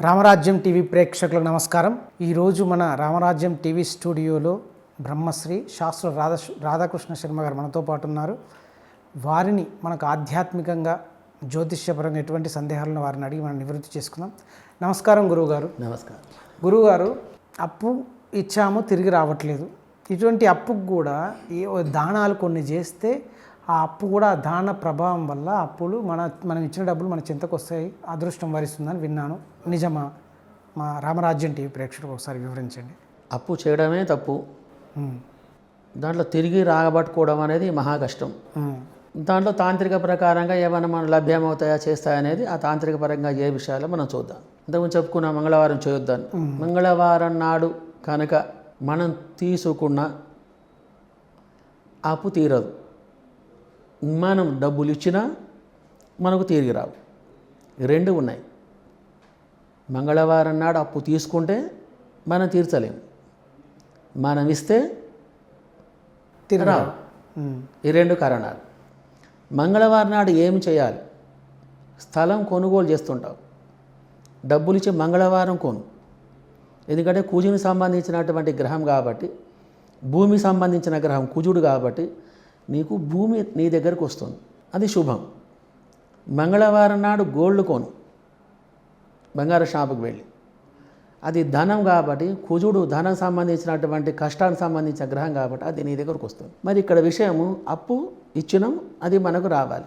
రామరాజ్యం TV ప్రేక్షకులకు నమస్కారం. ఈరోజు మన రామరాజ్యం టీవీ స్టూడియోలో బ్రహ్మశ్రీ శాస్త్ర రాధా రాధాకృష్ణ శర్మ గారు మనతో పాటు ఉన్నారు. వారిని మనకు ఆధ్యాత్మికంగా జ్యోతిష్యపరంగా ఎటువంటి సందేహాలను వారిని అడిగి మనం నివృత్తి చేసుకుందాం. నమస్కారం గురువుగారు. నమస్కారం. గురువుగారు అప్పు ఇచ్చాము తిరిగి రావట్లేదు. ఇటువంటి అప్పుకు కూడా ఈ దానాలు కొన్ని చేస్తే ఆ అప్పు కూడా ఆ దాన ప్రభావం వల్ల అప్పులు మన మనం ఇచ్చిన డబ్బులు మన చింతకు వస్తాయి అదృష్టం వరిస్తుందని విన్నాను. నిజమా? మా రామరాజ్యం టీవీ ప్రేక్షకులకు ఒకసారి వివరించండి. అప్పు చేయడమే తప్పు. దాంట్లో తిరిగి రాగబట్టుకోవడం అనేది మహా కష్టం. దాంట్లో తాంత్రిక ప్రకారంగా ఏమైనా మనం లభ్యమవుతాయా చేస్తాయనేది ఆ తాంత్రిక పరంగా ఏ విషయాలు మనం చూద్దాం. ఇంతకుముందు చెప్పుకున్న మంగళవారం చేయొద్దాను. మంగళవారం నాడు కనుక మనం తీసుకున్న అప్పు తీరదు. మనం డబ్బులు ఇచ్చినా మనకు తిరిగి రావు. రెండు ఉన్నాయి. మంగళవారం నాడు అప్పు తీసుకుంటే మనం తీర్చలేము. మనం ఇస్తే తిరిగి రావు. ఉమ్, ఈ రెండు కారణాలు. మంగళవారం నాడు ఏమి చేయాలి? స్థలం కొనుగోలు చేస్తుంటావు. డబ్బులు ఇచ్చి మంగళవారం కొను. ఎందుకంటే కుజుని సంబంధించినటువంటి గ్రహం కాబట్టి భూమి సంబంధించిన గ్రహం కుజుడు కాబట్టి నీకు భూమి నీ దగ్గరకు వస్తుంది. అది శుభం. మంగళవారం నాడు గోల్డ్ కొను. బంగారు షాపుకి వెళ్ళి. అది ధనం కాబట్టి కుజుడు ధనం సంబంధించినటువంటి కష్టానికి సంబంధించిన గ్రహం కాబట్టి అది నీ దగ్గరకు వస్తుంది. మరి ఇక్కడ విషయము అప్పు ఇచ్చినాం అది మనకు రావాలి.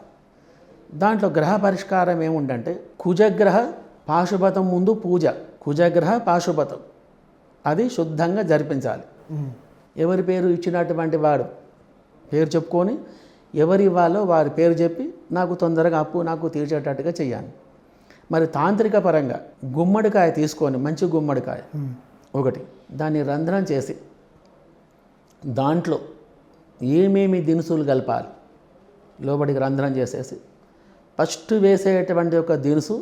దాంట్లో గ్రహ పరిష్కారం ఏముండంటే కుజగ్రహ పాశుపతం ముందు పూజ. కుజగ్రహ పాశుపతం. అది శుద్ధంగా జరిపించాలి. ఎవరి పేరు ఇచ్చినటువంటి వాడు పేరు చెప్పుకొని ఎవరి ఇవ్వాలో వారి పేరు చెప్పి నాకు తొందరగా అప్పు నాకు తీర్చేటట్టుగా చేయాలి మరి తాంత్రిక పరంగా గుమ్మడికాయ తీసుకొని మంచి గుమ్మడికాయ ఒకటి. దాన్ని రంధ్రం చేసి దాంట్లో ఏమేమి దినుసులు కలపాలి? లోపలికి రంధ్రం చేసేసి ఫస్ట్ వేసేటువంటి ఒక దినుసు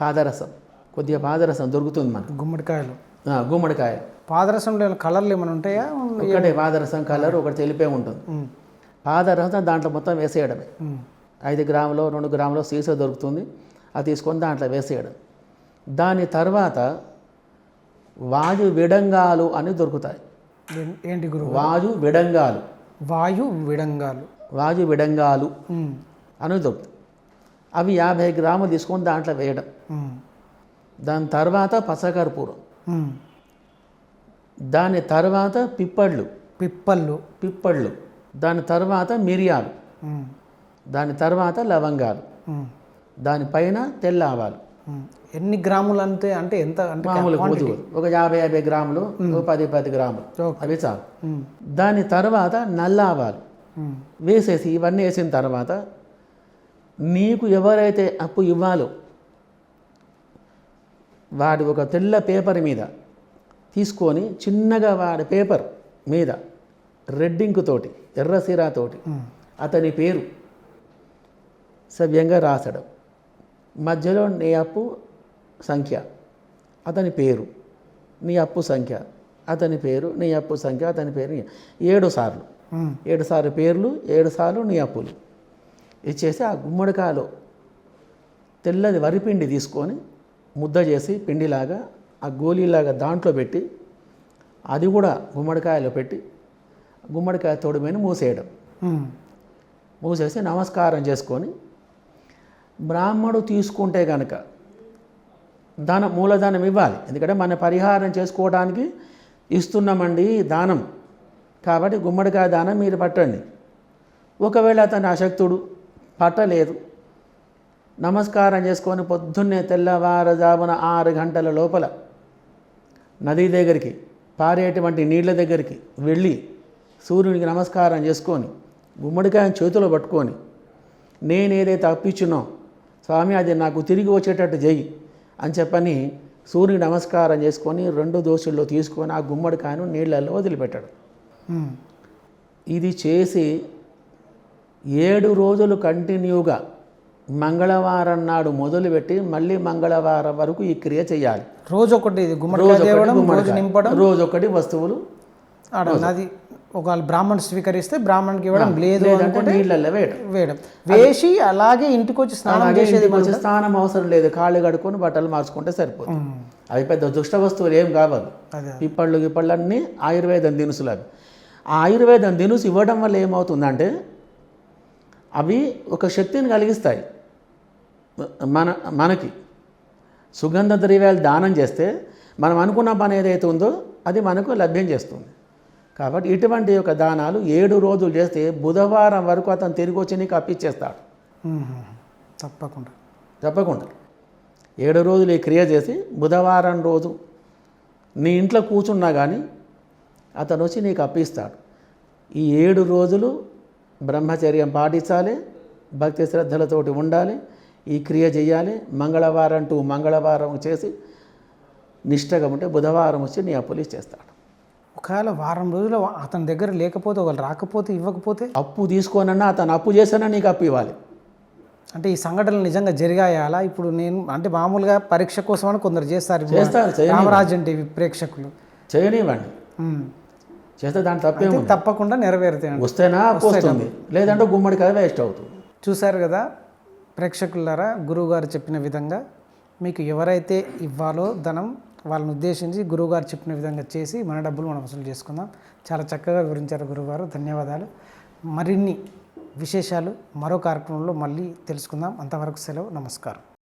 పాదరసం. కొద్దిగా పాదరసం దొరుకుతుంది మనకు. గుమ్మడికాయలు. గుమ్మడికాయ. పాదరసంలో కలర్లు ఏమైనా ఉంటాయా? ఒకటే పాదరసం కలర్ ఒకటి తెలిపే ఉంటుంది. పాదరసం దాంట్లో మొత్తం వేసేయడమే. ఐదు గ్రాములు రెండు గ్రాములు సీస దొరుకుతుంది. అది తీసుకొని దాంట్లో వేసేయడం. దాని తర్వాత వాయు విడంగాలు అని దొరుకుతాయి. ఏంటి గురువు వాయు విడంగాలు. వాయు విడంగాలు. వాయు విడంగాలు అని దొరుకుతాయి. అవి యాభై గ్రాములు తీసుకొని దాంట్లో వేయడం. దాని తర్వాత పచ్చకర్పూరం. ఉమ్. దాని తర్వాత పిప్పళ్ళు. పిప్పళ్ళు. పిప్పళ్ళు. దాని తర్వాత మిరియాలు. దాని తర్వాత లవంగాలు. దానిపైన తెల్ల ఆవాలు. ఎన్ని గ్రాములు అంతే? అంటే ఎంత? అంటే మామూలు ఒక యాభై యాభై గ్రాములు పది పది గ్రాములు. అవి చాలు. దాని తర్వాత నల్ల ఆవాలు వేసేసి ఇవన్నీ వేసిన తర్వాత నీకు ఎవరైతే అప్పు ఇవ్వాలో వాడి ఒక తెల్ల పేపర్ మీద తీసుకొని చిన్నగా వాడి పేపర్ మీద రెడ్ ఇంక్ తోటి ఎర్ర సిరాతోటి ఉమ్, అతని పేరు సవ్యంగా రాసడం. మధ్యలో నీ అప్పు సంఖ్య అతని పేరు నీ అప్పు సంఖ్య అతని పేరు నీ అప్పు సంఖ్య అతని పేరు ఏడు సార్లు. ఏడు సార్లు పేర్లు ఏడు సార్లు నీ అప్పులు. ఇచ్చేసి ఆ గుమ్మడికాయలో తెల్లది వరిపిండి తీసుకొని ముద్ద చేసి పిండిలాగా ఆ గోళీలాగా దాంట్లో పెట్టి అది కూడా గుమ్మడికాయలో పెట్టి గుమ్మడికాయ తోడు మీద మూసేయడం. మూసేసి నమస్కారం చేసుకొని బ్రాహ్మడు తీసుకుంటే కనుక దానం మూలధనం ఇవ్వాలి. ఎందుకంటే మన పరిహారం చేసుకోవడానికి ఇస్తున్నామండి దానం. కాబట్టి గుమ్మడికాయ దానం మీరు పట్టండి. ఒకవేళ అతని అశక్తుడు పట్టలేదు నమస్కారం చేసుకొని పొద్దున్నే తెల్లవారుజామున ఆరు గంటల లోపల నది దగ్గరికి పారేటువంటి నీళ్ళ దగ్గరికి వెళ్ళి సూర్యునికి నమస్కారం చేసుకొని గుమ్మడికాయని చేతిలో పట్టుకొని నేను ఏదైతే అప్పించినో స్వామి అది నాకు తిరిగి వచ్చేటట్టు చెయ్యి అని చెప్పని సూర్యుని నమస్కారం చేసుకొని రెండు దోశల్లో తీసుకొని ఆ గుమ్మడికాయను నీళ్ళల్లో వదిలిపెట్టాడు. ఇది చేసి ఏడు రోజులు కంటిన్యూగా మంగళవారం నాడు మొదలుపెట్టి మళ్ళీ మంగళవారం వరకు ఈ క్రియ చేయాలి. రోజు ఒకటి. నింపడం. రోజు ఒకటి వస్తువులు నది ఒకవేళ బ్రాహ్మణ్ స్వీకరిస్తే బ్రాహ్మణ్కి ఇవ్వడం లేదు అనుకుంటే నీళ్ళల్లో వేయడం. వేయడం వేసి అలాగే ఇంటికి వచ్చి స్నానం చేసేది వచ్చి స్నానం అవసరం లేదు. కాళ్ళు కడుక్కొని బట్టలు మార్చుకుంటే సరిపోతుంది. అవి పెద్ద దుష్ట వస్తువులు ఏం కావాలి? అదే పిప్పళ్ళు గిప్పళ్ళు అన్నీ ఆయుర్వేదం దినుసులు అవి. ఆ ఆయుర్వేదం దినుసు ఇవ్వడం వల్ల ఏమవుతుందంటే అవి ఒక శక్తిని కలిగిస్తాయి. మన మనకి. సుగంధ ద్రవ్యాలు దానం చేస్తే మనం అనుకున్న పని ఏదైతే ఉందో అది మనకు లభ్యం చేస్తుంది. కాబట్టి ఇటువంటి యొక్క దానాలు ఏడు రోజులు చేస్తే బుధవారం వరకు అతను తిరిగి వచ్చి నీకు అప్పిచ్చేస్తాడు. తప్పకుండా. తప్పకుండా. ఏడు రోజులు ఈ క్రియ చేసి బుధవారం రోజు నీ ఇంట్లో కూర్చున్నా కానీ అతను వచ్చి నీకు అప్పిస్తాడు. ఈ ఏడు రోజులు బ్రహ్మచర్యం పాటించాలి భక్తి శ్రద్ధలతోటి ఉండాలి ఈ క్రియ చేయాలి మంగళవారం టు మంగళవారం చేసి నిష్టగా ఉంటే బుధవారం వచ్చి నీ అప్పులు ఇచ్చేస్తాడు. ఒకవేళ వారం రోజులు అతని దగ్గర లేకపోతే ఒకవేళ రాకపోతే ఇవ్వకపోతే? అప్పు తీసుకోనన్నా అతను అప్పు చేసినా నీకు అప్పు ఇవ్వాలి. అంటే ఈ సంఘటనలు నిజంగా జరిగాయా అలా ఇప్పుడు నేను అంటే మామూలుగా పరీక్ష కోసం అని కొందరు చేస్తారు. చేస్తారు రామరాజన్ టీవీ ప్రేక్షకులు. చేయనివ్వండి. చేస్తే దాని తప్పేముంది తప్పకుండా నెరవేరుతాయండి వస్తేనా వస్తుంది. లేదంటే గుమ్మడికాయ వేస్ట్ అవుతుంది. చూశారు కదా ప్రేక్షకులారా గురువుగారు చెప్పిన విధంగా మీకు ఎవరైతే ఇవ్వాలో ధనం వాళ్ళని ఉద్దేశించి గురువుగారు చెప్పిన విధంగా చేసి మన డబ్బులు మనం వసూలు చేసుకుందాం. చాలా చక్కగా వివరించారు గురువుగారు. ధన్యవాదాలు. మరిన్ని విశేషాలు మరో కార్యక్రమంలో మళ్ళీ తెలుసుకుందాం. అంతవరకు సెలవు. నమస్కారం.